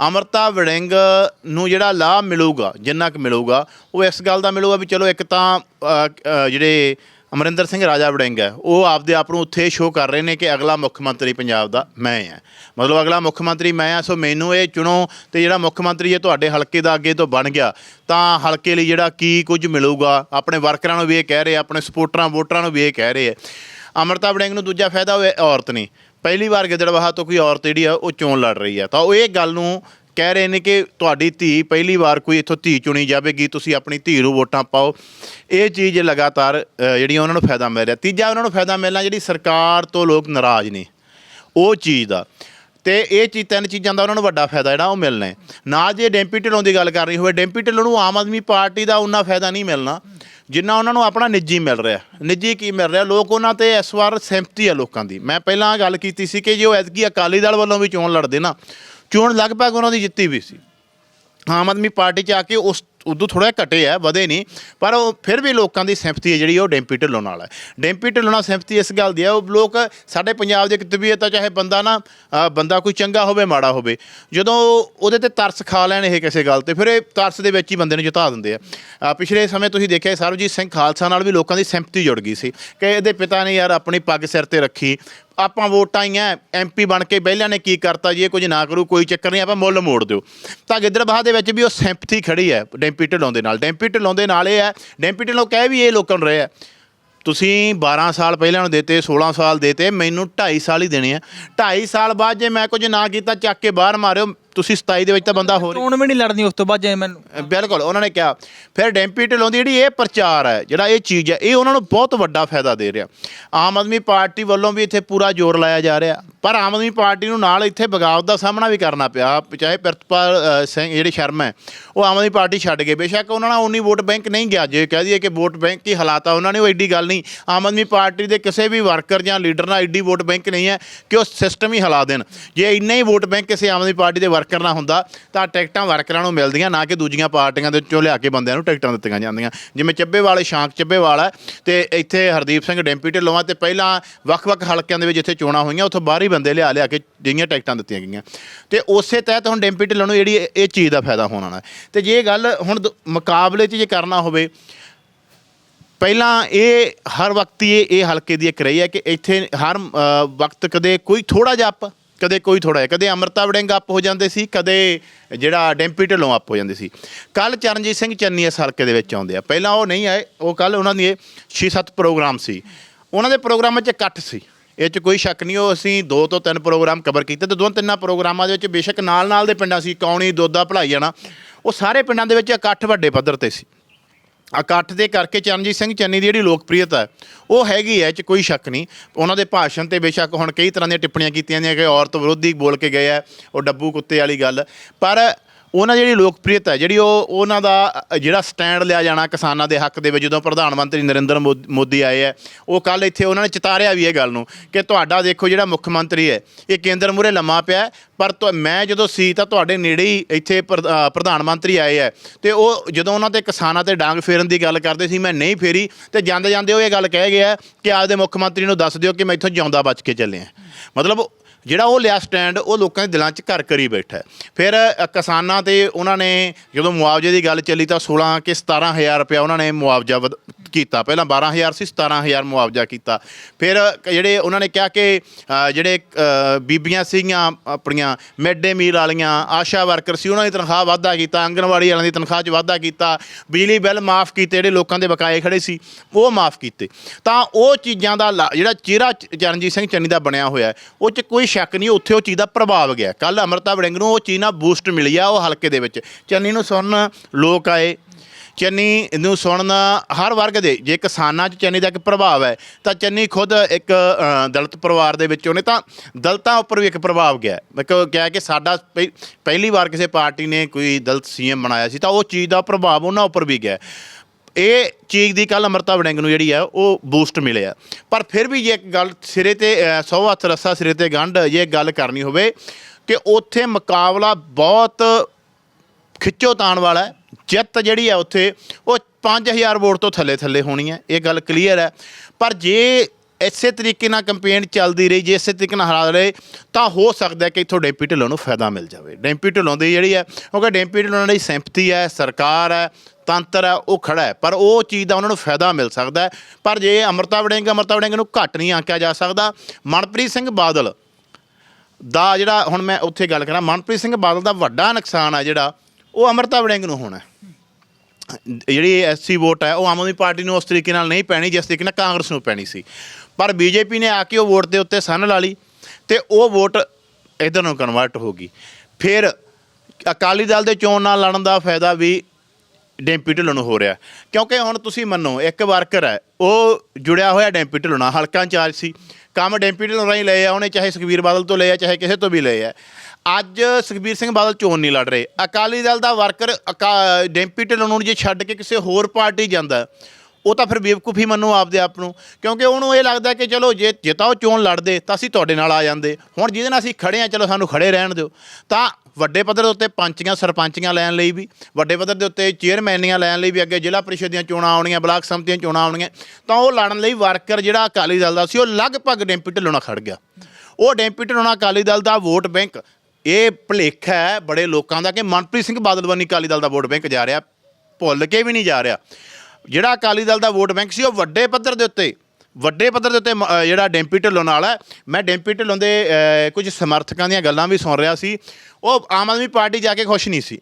ਅਮਰਤਾ ਵੜਿੰਗ ਨੂੰ ਜਿਹੜਾ ਲਾਭ ਮਿਲੂਗਾ, ਜਿੰਨਾ ਕੁ ਮਿਲੂਗਾ, ਉਹ ਇਸ ਗੱਲ ਦਾ ਮਿਲੂਗਾ ਵੀ ਚਲੋ ਇੱਕ ਤਾਂ ਜਿਹੜੇ ਅਮਰਿੰਦਰ ਸਿੰਘ ਰਾਜਾ ਵੜਿੰਗ ਹੈ। ਉਹ ਆਪਦੇ ਆਪ ਨੂੰ ਉੱਥੇ ਸ਼ੋਅ ਕਰ ਰਹੇ ਨੇ ਕਿ ਅਗਲਾ ਮੁੱਖ ਮੰਤਰੀ ਪੰਜਾਬ ਦਾ ਮੈਂ ਹਾਂ। ਮਤਲਬ ਅਗਲਾ ਮੁੱਖ ਮੰਤਰੀ ਮੈਂ ਹਾਂ, ਸੋ ਮੈਨੂੰ ਇਹ ਚੁਣੋ ਤੇ ਜਿਹੜਾ ਮੁੱਖ ਮੰਤਰੀ ਹੈ ਤੁਹਾਡੇ ਹਲਕੇ ਦਾ ਅੱਗੇ ਤੋਂ ਬਣ ਗਿਆ, ਤਾਂ ਹਲਕੇ ਲਈ ਜਿਹੜਾ ਕੀ ਕੁਝ ਮਿਲੂਗਾ, ਆਪਣੇ ਵਰਕਰਾਂ ਨੂੰ ਵੀ ਇਹ ਕਹਿ ਰਹੇ ਆਪਣੇ ਸਪੋਰਟਰਾਂ ਵੋਟਰਾਂ ਨੂੰ ਵੀ ਇਹ ਕਹਿ ਰਹੇ ਹੈ ਅਮਰਤਾ ਵੜਿੰਗ ਨੂੰ ਦੂਜਾ ਫਾਇਦਾ ਹੋਇਆ ਔਰਤ ਨਹੀਂ। ਪਹਿਲੀ ਵਾਰ ਗਿੱਦੜਬਾਹਾ ਤੋਂ ਕੋਈ ਔਰਤ ਜਿਹੜੀ ਆ, ਉਹ ਚੋਣ ਲੜ ਰਹੀ ਆ। ਤਾਂ ਉਹ ਇਹ ਗੱਲ ਨੂੰ ਕਹਿ ਰਹੇ ਨੇ ਕਿ ਤੁਹਾਡੀ ਧੀ ਪਹਿਲੀ ਵਾਰ ਕੋਈ ਇੱਥੋਂ ਧੀ ਚੁਣੀ ਜਾਵੇਗੀ ਤੁਸੀਂ ਆਪਣੀ ਧੀ ਨੂੰ ਵੋਟਾਂ ਪਾਓ। ਇਹ ਚੀਜ਼ ਲਗਾਤਾਰ ਅ, ਜਿਹੜੀ ਉਹਨਾਂ ਨੂੰ ਫਾਇਦਾ ਮਿਲ ਰਿਹਾ। ਤੀਜਾ ਉਹਨਾਂ ਨੂੰ ਫਾਇਦਾ ਮਿਲਣਾ ਜਿਹੜੀ ਸਰਕਾਰ ਤੋਂ ਲੋਕ ਨਾਰਾਜ਼ ਨੇ ਉਹ ਚੀਜ਼ ਦਾ। ਤੇ ਇਹ ਚੀਜ਼ ਤਿੰਨ ਚੀਜ਼ਾਂ ਦਾ ਉਹਨਾਂ ਨੂੰ ਵੱਡਾ ਫਾਇਦਾ ਜਿਹੜਾ ਉਹ ਮਿਲਣਾ ਹੈ। ਨਾ ਜੇ ਡੈਂਪੀ ਢਿੱਲੋਂ ਦੀ ਗੱਲ ਕਰਨੀ ਹੋਵੇ ਡੈਂਪੀ ਢਿੱਲੋਂ ਨੂੰ ਆਮ ਆਦਮੀ ਪਾਰਟੀ ਦਾ ਉਹਨਾਂ ਫਾਇਦਾ ਨਹੀਂ ਮਿਲਣਾ ਜਿੰਨਾ ਉਹਨਾਂ ਨੂੰ ਆਪਣਾ ਨਿੱਜੀ ਮਿਲ ਰਿਹਾ। ਨਿੱਜੀ ਕੀ ਮਿਲ ਰਿਹਾ? ਲੋਕ ਉਹਨਾਂ ਤੇ ਇਸ ਵਾਰ ਸਹਿਮਤੀ ਆ ਲੋਕਾਂ ਦੀ। ਮੈਂ ਪਹਿਲਾਂ ਗੱਲ ਕੀਤੀ ਸੀ ਕਿ ਜੇ ਉਹ ਐਤਕੀ ਅਕਾਲੀ ਦਲ ਵੱਲੋਂ ਵੀ ਚੋਣ ਲੜਦੇ ਨਾ ਚੋਣ ਲਗਭਗ ਉਹਨਾਂ ਦੀ ਜਿੱਤੀ ਵੀ ਸੀ। ਆਮ ਆਦਮੀ ਪਾਰਟੀ ਚ ਆ ਕੇ ਉਸ ਉਦੋਂ ਥੋੜਾ ਘਟੇ ਆ ਵਧੇ ਨਹੀਂ ਪਰ ਉਹ ਫਿਰ ਵੀ ਲੋਕਾਂ ਦੀ ਸਿੰਪਥੀ ਹੈ ਜਿਹੜੀ ਉਹ ਡੈਂਪੀ ਢਿੱਲੋਂ ਨਾਲ ਹੈ। ਡੈਂਪੀ ਢਿੱਲੋਂ ਨਾਲ ਸਿੰਪਥੀ ਇਸ ਗੱਲ ਦੀ ਹੈ ਉਹ ਲੋਕ ਸਾਡੇ ਪੰਜਾਬ ਦੇ ਇੱਕ ਤਬੀਅਤ ਆ ਚਾਹੇ ਬੰਦਾ ਨਾ ਅ, ਬੰਦਾ ਕੋਈ ਚੰਗਾ ਹੋਵੇ ਮਾੜਾ ਹੋਵੇ ਜਦੋਂ ਉਹਦੇ ਤੇ ਤਰਸ ਖਾ ਲੈਣ ਇਹ ਕਿਸੇ ਗੱਲ ਤੇ ਫਿਰ ਇਹ ਤਰਸ ਦੇ ਵਿੱਚ ਹੀ ਬੰਦੇ ਨੂੰ ਜਿਤਾ ਦਿੰਦੇ ਆ। ਅ, ਪਿਛਲੇ ਸਮੇਂ ਤੁਸੀਂ ਦੇਖਿਆ ਸਰਬਜੀਤ ਸਿੰਘ ਖਾਲਸਾ ਨਾਲ ਵੀ ਲੋਕਾਂ ਦੀ ਸਿੰਪਥੀ ਜੁੜ ਗਈ ਸੀ ਕਿ ਇਹਦੇ ਪਿਤਾ ਨੇ ਯਾਰ ਆਪਣੀ ਪੱਗ ਸਿਰ ਤੇ ਰੱਖੀ ਆਪਾਂ ਵੋਟਾਂ ਹੀ ਆਈਆਂ ਐਮਪੀ ਬਣ ਕੇ ਬਹਿਲਿਆਂ ਨੇ ਕੀ ਕਰਤਾ ਜੀ? ਇਹ ਕੁਝ ਨਾ ਕਰੂ, ਕੋਈ ਚੱਕਰ ਨਹੀਂ, ਆਪਾਂ ਮੁੱਲ ਮੋੜ ਦਿਓ। ਤਾਂ ਗਿੱਦੜਬਾਹਾ ਦੇ ਵਿੱਚ ਵੀ ਉਹ ਸਿੰਪਥੀ ਖੜੀ ਹੈ ਡੈਂਪੀ ਢਿੱਲੋਂ ਦੇ ਨਾਲ। ਡੈਂਪੀ ਢਿੱਲੋਂ ਦੇ ਨਾਲ ਇਹ ਹੈ ਡੈਂਪੀ ਢਿੱਲੋਂ ਕਹਿ ਵੀ ਇਹ ਲੋਕਾਂ ਨੂੰ ਰਹੇ ਆ ਤੁਸੀਂ 12 ਸਾਲ ਪਹਿਲਾਂ ਨੂੰ ਦੇਤੇ 16 ਸਾਲ ਦੇਤੇ, ਮੈਨੂੰ 2.5 ਸਾਲ ਹੀ ਦੇਣੇ ਆ 2.5 ਸਾਲ ਬਾਅਦ ਜੇ ਮੈਂ ਕੁਝ ਨਾ ਕੀਤਾ, ਚੱਕ ਕੇ ਬਾਹਰ ਮਾਰਿਓ ਤੁਸੀਂ 27 ਦੇ ਵਿੱਚ ਤਾਂ ਬੰਦਾ ਹੋਰ ਚੋਣ ਵੀ ਨਹੀਂ ਲੜਨੀ ਉਸ ਤੋਂ ਬਾਅਦ ਜੇ ਮੈਨੂੰ ਅ, ਬਿਲਕੁਲ ਉਹਨਾਂ ਨੇ ਕਿਹਾ। ਫਿਰ ਡੈਂਪੀ ਢਿੱਲੋਂ ਦੀ ਜਿਹੜੀ ਇਹ ਪ੍ਰਚਾਰ ਹੈ ਜਿਹੜਾ ਇਹ ਚੀਜ਼ ਹੈ ਇਹ ਉਹਨਾਂ ਨੂੰ ਬਹੁਤ ਵੱਡਾ ਫਾਇਦਾ ਦੇ ਰਿਹਾ। ਆਮ ਆਦਮੀ ਪਾਰਟੀ ਵੱਲੋਂ ਵੀ ਇੱਥੇ ਪੂਰਾ ਜ਼ੋਰ ਲਾਇਆ ਜਾ ਰਿਹਾ। ਪਰ ਆਮ ਆਦਮੀ ਪਾਰਟੀ ਨੂੰ ਨਾਲ ਇੱਥੇ ਬਗਾਵਤ ਦਾ ਸਾਹਮਣਾ ਵੀ ਕਰਨਾ ਪਿਆ। ਚਾਹੇ ਪ੍ਰਿਤਪਾਲ ਅ, ਸਿੰਘ ਜਿਹੜੇ ਸ਼ਰਮਾ ਹੈ ਉਹ ਆਮ ਆਦਮੀ ਪਾਰਟੀ ਛੱਡ ਗਏ। ਬੇਸ਼ੱਕ ਉਹਨਾਂ ਨਾਲ ਉਨੀ ਵੋਟ ਬੈਂਕ ਨਹੀਂ ਗਿਆ। ਜੇ ਕਹਿ ਦਈਏ ਕਿ ਵੋਟ ਬੈਂਕ ਹੀ ਹਾਲਾਤ ਆ ਉਹਨਾਂ ਨੇ ਉਹ ਐਡੀ ਗੱਲ ਨਹੀਂ। ਆਮ ਆਦਮੀ ਪਾਰਟੀ ਦੇ ਕਿਸੇ ਵੀ ਵਰਕਰ ਜਾਂ ਲੀਡਰ ਨਾਲ ਐਡੀ ਵੋਟ ਬੈਂਕ ਨਹੀਂ ਹੈ ਕਿ ਉਹ ਸਿਸਟਮ ਹੀ ਹਿਲਾ ਦੇਣ। ਜੇ ਇੰਨਾ ਹੀ ਵੋਟ ਬੈਂਕ ਕਿਸੇ ਆਮ ਆਦਮੀ ਪਾਰਟੀ ਦੇ ਵਰਕਰ ਵਰਕਰ ਨਾਲ ਹੁੰਦਾ, ਤਾਂ ਟਿਕਟਾਂ ਵਰਕਰਾਂ ਨੂੰ ਮਿਲਦੀਆਂ, ਨਾ ਕਿ ਦੂਜੀਆਂ ਪਾਰਟੀਆਂ ਦੇ ਵਿੱਚੋਂ ਲਿਆ ਕੇ ਬੰਦਿਆਂ ਨੂੰ ਟਿਕਟਾਂ ਦਿੱਤੀਆਂ ਜਾਂਦੀਆਂ। ਜਿਵੇਂ ਚੱਬੇਵਾਲੇ, ਸ਼ਾਂਕ ਚੱਬੇਵਾਲਾ ਤੇ ਇੱਥੇ ਹਰਦੀਪ ਸਿੰਘ ਡੈਂਪੀ ਢਿੱਲੋਂ ਆ ਤੇ ਪਹਿਲਾਂ ਵੱਖ-ਵੱਖ ਹਲਕਿਆਂ ਦੇ ਵਿੱਚ ਜਿੱਥੇ ਚੋਣਾਂ ਹੋਈਆਂ, ਉੱਥੋਂ ਬਾਹਰੀ ਬੰਦੇ ਲਿਆ ਲਿਆ ਕੇ ਜਿਹੜੀਆਂ ਟਿਕਟਾਂ ਦਿੱਤੀਆਂ ਗਈਆਂ। ਤੇ ਉਸੇ ਤਹਿਤ ਹੁਣ ਡੈਂਪੀ ਢਿੱਲੋਂ ਨੂੰ ਜਿਹੜੀ ਇਹ- ਚੀਜ਼ ਦਾ ਫਾਇਦਾ ਹੋਣਾ ਹੈ। ਤੇ ਜੇ ਗੱਲ ਹੁਣ ਦ- ਮੁਕਾਬਲੇ 'ਚ ਜੇ ਕਰਨਾ ਹੋਵੇ, ਪਹਿਲਾਂ ਇਹ ਹਰ ਵਕਤ ਇਹ ਇਹ ਹਲਕੇ ਦੀ ਇੱਕ ਰਹੀ ਹੈ ਕਿ ਇੱਥੇ ਹਰ ਵਕਤ ਕਦੇ ਕੋਈ ਥੋੜਾ ਜਿਹਾ ਅੱਪ ਕਦੇ ਕੋਈ ਥੋੜਾ ਜਿਹਾ, ਕਦੇ ਅਮਰਤਾ ਵੜਿੰਗ ਅੱਪ ਹੋ ਜਾਂਦੇ ਸੀ, ਕਦੇ ਜਿਹੜਾ ਡੈਂਪੀ ਢਿੱਲੋਂ ਅੱਪ ਹੋ ਜਾਂਦੇ ਸੀ। ਕੱਲ ਚਰਨਜੀਤ ਸਿੰਘ ਚੰਨੀ ਇਸ ਹਲਕੇ ਦੇ ਵਿੱਚ ਆਉਂਦੇ ਆ। ਪਹਿਲਾਂ ਉਹ ਨਹੀਂ ਆਏ, ਉਹ ਕੱਲ ਉਹਨਾਂ ਦੀ 6-7 ਪ੍ਰੋਗਰਾਮ ਸੀ। ਉਹਨਾਂ ਦੇ ਪ੍ਰੋਗਰਾਮਾਂ 'ਚ ਇਕੱਠ ਸੀ। ਇਹ 'ਚ ਕੋਈ ਸ਼ੱਕ ਨਹੀਂ, ਉਹ ਅਸੀਂ ਦੋ ਤੋਂ ਤਿੰਨ ਪ੍ਰੋਗਰਾਮ ਕਵਰ ਕੀਤੇ ਤੇ ਦੋ ਤਿੰਨਾਂ ਪ੍ਰੋਗਰਾਮਾਂ ਦੇ ਵਿੱਚ ਬੇਸ਼ੱਕ ਨਾਲ ਨਾਲ ਦੇ ਪਿੰਡਾਂ ਸੀ, ਕੌਣੀ, ਦੋਦਾ, ਭਲਾਈ ਜਾਣਾ ਉਹ ਸਾਰੇ ਪਿੰਡਾਂ ਦੇ ਵਿੱਚ ਇਕੱਠ ਵੱਡੇ ਪੱਧਰ ਤੇ ਸੀ। ਇਕੱਠ ਦੇ ਕਰਕੇ ਚਰਨਜੀਤ ਸਿੰਘ ਚੰਨੀ ਦੀ ਜਿਹੜੀ ਲੋਕਪ੍ਰਿਯਤਾ ਹੈ, ਉਹ ਹੈਗੀ ਹੈ 'ਚ ਕੋਈ ਸ਼ੱਕ ਨਹੀਂ। ਉਹਨਾਂ ਦੇ ਭਾਸ਼ਣ ਤੇ ਬੇਸ਼ੱਕ ਹੁਣ ਕਈ ਤਰ੍ਹਾਂ ਦੀਆਂ ਟਿੱਪਣੀਆਂ ਕੀਤੀਆਂ ਨੇ ਕਿ ਔਰਤ ਵਿਰੋਧੀ ਬੋਲ ਕੇ ਗਏ ਆ ਉਹ ਡੱਬੂ ਕੁੱਤੇ ਵਾਲੀ ਗੱਲ। ਪਰ ਉਹਨਾਂ ਦੀ ਜਿਹੜੀ ਲੋਕਪ੍ਰਿਯਤਾ ਹੈ, ਜਿਹੜੀ ਉਹ ਉਹਨਾਂ ਦਾ ਜਿਹੜਾ ਸਟੈਂਡ ਲਿਆ ਜਾਣਾ ਕਿਸਾਨਾਂ ਦੇ ਹੱਕ ਦੇ ਵਿੱਚ, ਜਦੋਂ ਪ੍ਰਧਾਨ ਮੰਤਰੀ ਨਰਿੰਦਰ ਮੋ- ਮੋਦੀ ਆਏ ਹੈ, ਉਹ ਕੱਲ ਇੱਥੇ ਉਹਨਾਂ ਨੇ ਚਿਤਾਰਿਆ ਵੀ ਇਹ ਗੱਲ ਨੂੰ ਕਿ ਤੁਹਾਡਾ ਦੇਖੋ ਜਿਹੜਾ ਮੁੱਖ ਮੰਤਰੀ ਹੈ, ਇਹ ਕੇਂਦਰ ਮੂਰੇ ਲੰਮਾ ਪਿਆ ਪਰ ਤੁ- ਮੈਂ ਜਦੋਂ ਸੀ ਤਾਂ ਤੁਹਾਡੇ ਨੇੜੇ ਹੀ ਇੱਥੇ ਪ੍ਰਧ- ਪ੍ਰਧਾਨ ਮੰਤਰੀ ਆਏ ਹੈ, ਤੇ ਉਹ ਜਦੋਂ ਉਹਨਾਂ ਤੇ ਕਿਸਾਨਾਂ ਤੇ ਡਾਂਗ ਫੇਰਨ ਦੀ ਗੱਲ ਕਰਦੇ ਸੀ, ਮੈਂ ਨਹੀਂ ਫੇਰੀ, ਤੇ ਜਾਂਦੇ ਜਾਂਦੇ ਉਹ ਇਹ ਗੱਲ ਕਹਿ ਗਿਆ ਕਿ ਆਪਦੇ ਮੁੱਖ ਮੰਤਰੀ ਨੂੰ ਦੱਸ ਦਿਓ ਕਿ ਮੈਂ ਇੱਥੋਂ ਜਿਉਂਦਾ ਬਚ ਕੇ ਚੱਲਿਆ ਮਤਲਬ ਜਿਹੜਾ ਉਹ ਲਿਆ ਸਟੈਂਡ ਉਹ ਲੋਕਾਂ ਦੇ ਦਿਲਾਂ 'ਚ ਘਰ ਕਰੀ ਬੈਠਾ ਫਿਰ ਅ, ਕਿਸਾਨਾਂ ਤੇ ਉਹਨਾਂ ਨੇ ਜਦੋਂ ਮੁਆਵਜ਼ੇ ਦੀ ਗੱਲ ਚੱਲੀ ਤਾਂ 16 ਕਿ 17000 ਰੁਪਇਆ ਉਹਨਾਂ ਨੇ ਮੁਆਵਜ਼ਾ ਵਧ- ਕੀਤਾ। ਪਹਿਲਾਂ 12000 ਸੀ 17000 ਮੁਆਵਜ਼ਾ ਕੀਤਾ। ਫਿਰ ਕ- ਜਿਹੜੇ ਉਹਨਾਂ ਨੇ ਕਿਹਾ ਕਿ ਅ, ਜਿਹੜੇ ਅ, ਬੀਬੀਆਂ ਸੀਗੀਆਂ ਆਪਣੀਆਂ ਮਿਡ ਡੇ ਮੀਲ ਵਾਲੀਆਂ ਆਸ਼ਾ ਵਰਕਰ ਸੀ ਉਹਨਾਂ ਦੀ ਤਨਖਾਹ ਵਾਧਾ ਕੀਤਾ ਆਂਗਣਵਾੜੀ ਵਾਲਿਆਂ ਦੀ ਤਨਖਾਹ 'ਚ ਵਾਧਾ ਕੀਤਾ ਬਿਜਲੀ ਬਿੱਲ ਮਾਫ ਕੀਤੇ ਜਿਹੜੇ ਲੋਕਾਂ ਦੇ ਬਕਾਏ ਖੜੇ ਸੀ ਉਹ ਮਾਫ ਕੀਤੇ। ਤਾਂ ਉਹ ਚੀਜ਼ਾਂ ਦਾ ਲਾ- ਜਿਹੜਾ ਚਿਹਰਾ ਚ- ਚਰਨਜੀਤ ਸਿੰਘ ਚੰਨੀ ਦਾ ਬਣਿਆ ਹੋਇਆ ਹੈ, ਉਹ 'ਚ ਕੋਈ ਸ਼ੱਕ ਨਹੀਂ ਉੱਥੇ ਉਹ ਚੀਜ਼ ਦਾ ਪ੍ਰਭਾਵ ਗਿਆ। ਕੱਲ ਅਮਰਤਾ ਵੜਿੰਗ ਨੂੰ ਉਹ ਚੀਜ਼ ਨਾਲ ਬੂਸਟ ਮਿਲੀ ਆ ਉਹ ਹਲਕੇ ਦੇ ਵਿੱਚ। ਚੰਨੀ ਨੂੰ ਸੁਣਨ ਲੋਕ ਆਏ। ਚੰਨੀ ਨੂੰ ਸੁਣਨ ਹਰ ਵਰਗ ਦੇ। ਜੇ ਕਿਸਾਨਾਂ 'ਚ ਚੰਨੀ ਦਾ ਇੱਕ ਪ੍ਰਭਾਵ ਹੈ ਤਾਂ ਚੰਨੀ ਖੁਦ ਇੱਕ ਅ, ਦਲਿਤ ਪਰਿਵਾਰ ਦੇ ਵਿੱਚੋਂ ਨੇ ਤਾਂ ਦਲਤਾਂ ਉੱਪਰ ਵੀ ਇੱਕ ਪ੍ਰਭਾਵ ਗਿਆ। ਮੈਂ ਕਿਹਾ ਕਿ ਸਾਡਾ ਪਹਿ- ਪਹਿਲੀ ਵਾਰ ਕਿਸੇ ਪਾਰਟੀ ਨੇ ਕੋਈ ਦਲਿਤ ਸੀਐਮ ਬਣਾਇਆ ਸੀ ਤਾਂ ਉਹ ਚੀਜ਼ ਦਾ ਪ੍ਰਭਾਵ ਉਹਨਾਂ ਉੱਪਰ ਵੀ ਗਿਆ। ਇਹ ਚੀਜ਼ ਦੀ ਕੱਲ ਅਮਰਤਾ ਵੜਿੰਗ ਨੂੰ ਜਿਹੜੀ ਆ ਉਹ ਬੂਸਟ ਮਿਲਿਆ ਪਰ ਫਿਰ ਵੀ ਜੇ ਇੱਕ ਗੱਲ ਸਿਰੇ ਤੇ ਅ, ਸੌ ਹੱਥ ਰੱਸਾ ਸਿਰੇ ਤੇ ਗੰਢ ਜੇ ਗੱਲ ਕਰਨੀ ਹੋਵੇ ਕਿ ਉੱਥੇ ਮੁਕਾਬਲਾ ਬਹੁਤ ਖਿੱਚੋ ਤਾਣ ਵਾਲਾ ਹੈ। ਜਿੱਤ ਜਿਹੜੀ ਆ ਉੱਥੇ ਉਹ 5000 ਵੋਟ ਤੋਂ ਥੱਲੇ ਥੱਲੇ ਹੋਣੀ ਹੈ ਇਹ ਗੱਲ ਕਲੀਅਰ ਹੈ ਪਰ ਜੇ ਇਸੇ ਤਰੀਕੇ ਨਾਲ ਕੰਪੇਨ ਚੱਲਦੀ ਰਹੀ, ਜੇ ਇਸੇ ਤਰੀਕੇ ਨਾਲ ਹਰਾ ਰਹੇ, ਤਾਂ ਹੋ ਸਕਦਾ ਹੈ ਕਿ ਇੱਥੋਂ ਡੈਂਪੀ ਢਿੱਲੋਂ ਨੂੰ ਫਾਇਦਾ ਮਿਲ ਜਾਵੇ। ਡੈਂਪੀ ਢਿੱਲੋਂ ਦੀ ਜਿਹੜੀ ਹੈ ਕਿਉਂਕਿ ਡੈਂਪੀ ਢਿੱਲੋਂ ਦੀ ਸਿੰਪਥੀ ਹੈ, ਸਰਕਾਰ ਹੈ, ਤੰਤਰ ਹੈ, ਉਹ ਖੜਾ ਹੈ, ਪਰ ਉਹ ਚੀਜ਼ ਦਾ ਉਹਨਾਂ ਨੂੰ ਫਾਇਦਾ ਮਿਲ ਸਕਦਾ ਪਰ ਜੇ ਅਮਰਤਾ ਵੜਿੰਗ ਅਮਰਤਾ ਵੜਿੰਗ ਨੂੰ ਘੱਟ ਨਹੀਂ ਆਂਕਿਆ ਜਾ ਸਕਦਾ, ਮਨਪ੍ਰੀਤ ਸਿੰਘ ਬਾਦਲ ਦਾ ਜਿਹੜਾ, ਹੁਣ ਮੈਂ ਉੱਥੇ ਗੱਲ ਕਰਾਂ, ਮਨਪ੍ਰੀਤ ਸਿੰਘ ਬਾਦਲ ਦਾ ਵੱਡਾ ਨੁਕਸਾਨ ਆ ਜਿਹੜਾ, ਉਹ ਅਮਰਤਾ ਵੜਿੰਗ ਨੂੰ ਹੋਣਾ ਜਿਹੜੀ ਐਸਸੀ ਵੋਟ ਹੈ, ਉਹ ਆਮ ਆਦਮੀ ਪਾਰਟੀ ਨੂੰ ਉਸ ਤਰੀਕੇ ਨਾਲ ਨਹੀਂ ਪੈਣੀ, ਜਿਸ ਤਰੀਕੇ ਨਾਲ ਕਾਂਗਰਸ ਨੂੰ ਪੈਣੀ ਸੀ। ਪਰ ਬੀਜੇਪੀ ਨੇ ਆ ਕੇ ਉਹ ਵੋਟ ਦੇ ਉੱਤੇ ਸੰਨ ਲਾ ਲਈ ਤੇ ਉਹ ਵੋਟ ਇਧਰ ਨੂੰ ਕਨਵਰਟ ਹੋ ਗਈ। ਫਿਰ ਅਕਾਲੀ ਦਲ ਦੇ ਚੋਣ ਨਾਲ ਲੜਨ ਦਾ ਫਾਇਦਾ ਵੀ ਡੈਂਪੀ ਢਿੱਲੋਂ ਨੂੰ ਹੋ ਰਿਹਾ। ਕਿਉਂਕਿ ਹੁਣ ਤੁਸੀਂ ਮੰਨੋ, ਇੱਕ ਵਰਕਰ ਹੈ, ਉਹ ਜੁੜਿਆ ਹੋਇਆ ਡੈਂਪੀ ਢਿੱਲੋਂ ਨਾਲ, ਹਲਕਾ ਇੰਚਾਰਜ ਸੀ। ਕੰਮ ਡੈਂਪੀ ਢਿੱਲੋਂ ਰਾਹੀਂ ਲਏ ਆ, ਉਹਨੇ ਚਾਹੇ ਸੁਖਬੀਰ ਬਾਦਲ ਤੋਂ ਲਏ ਆ, ਚਾਹੇ ਕਿਸੇ ਤੋਂ ਵੀ ਲਏ ਆ। ਅੱਜ ਸੁਖਬੀਰ ਸਿੰਘ ਬਾਦਲ ਚੋਣ ਨਹੀਂ ਲੜ ਰਹੇ। ਅਕਾਲੀ ਦਲ ਦਾ ਵਰਕਰ ਅਕਾ- ਡੈਂਪੀ ਢਿੱਲੋਂ ਨੂੰ ਜੇ ਛੱਡ ਕੇ ਕਿਸੇ ਹੋਰ ਪਾਰਟੀ ਜਾਂਦਾ ਉਹ ਤਾਂ ਫਿਰ ਬੇਵਕੂਫੀ ਮੰਨੋ ਆਪਦੇ ਆਪ ਨੂੰ। ਕਿਉਂਕਿ ਉਹਨੂੰ ਇਹ ਲੱਗਦਾ ਕਿ ਚਲੋ ਜੇ ਜੇ ਤਾਂ ਉਹ ਚੋਣ ਲੜਦੇ, ਤਾਂ ਅਸੀਂ ਤੁਹਾਡੇ ਨਾਲ ਆ ਜਾਂਦੇ। ਹੁਣ ਜਿਹਦੇ ਨਾਲ ਅਸੀਂ ਖੜੇ ਆ ਚਲੋ ਸਾਨੂੰ ਖੜੇ ਰਹਿਣ ਦਿਓ। ਤਾਂ ਵੱਡੇ ਪੱਧਰ ਦੇ ਉੱਤੇ ਪੰਚੀਆਂ, ਸਰਪੰਚੀਆਂ ਲੈਣ ਲਈ ਵੀ, ਵੱਡੇ ਪੱਧਰ ਦੇ ਉੱਤੇ ਚੇਅਰਮੈਨੀਆਂ ਲੈਣ ਲਈ ਵੀ ਅੱਗੇ ਜ਼ਿਲ੍ਹਾ ਪਰਿਸ਼ਦ ਦੀਆਂ ਚੋਣਾਂ ਆਉਣੀਆਂ, ਬਲਾਕ ਸੰਮਤੀਆਂ ਚੋਣਾਂ ਆਉਣੀਆਂ। ਤਾਂ ਉਹ ਲੜਨ ਲਈ ਵਰਕਰ ਜਿਹੜਾ ਅਕਾਲੀ ਦਲ ਦਾ ਸੀ, ਉਹ ਲਗਭਗ ਡੈਂਪੀ ਢਿੱਲੋਂ ਨਾਲ ਖੜ ਗਿਆ। ਉਹ ਡੈਂਪੀ ਢਿੱਲੋਂ ਨਾਲ ਅਕਾਲੀ ਦਲ ਦਾ ਵੋਟ ਬੈਂਕ, ਇਹ ਭੁਲੇਖਾ ਹੈ ਬੜੇ ਲੋਕਾਂ ਦਾ ਕਿ ਮਨਪ੍ਰੀਤ ਸਿੰਘ ਬਾਦਲ ਵੱਲੋਂ ਅਕਾਲੀ ਦਲ ਦਾ ਵੋਟ ਬੈਂਕ ਜਾ ਰਿਹਾ, ਭੁੱਲ ਕੇ ਵੀ ਨਹੀਂ ਜਾ ਰਿਹਾ। ਜਿਹੜਾ ਅਕਾਲੀ ਦਲ ਦਾ ਵੋਟ ਬੈਂਕ ਸੀ, ਉਹ ਵੱਡੇ ਪੱਧਰ ਦੇ ਉੱਤੇ, ਵੱਡੇ ਪੱਧਰ ਦੇ ਉੱਤੇ, ਮ- ਜਿਹੜਾ ਡੈਂਪੀ ਢਿੱਲੋਂ ਨਾਲ ਹੈ। ਮੈਂ ਡੈਂਪੀ ਢਿੱਲੋਂ ਦੇ ਕੁਝ ਸਮਰਥਕਾਂ ਦੀਆਂ ਗੱਲਾਂ ਵੀ ਸੁਣ ਰਿਹਾ ਸੀ। ਉਹ ਆਮ ਆਦਮੀ ਪਾਰਟੀ ਜਾ ਕੇ ਖੁਸ਼ ਨਹੀਂ ਸੀ।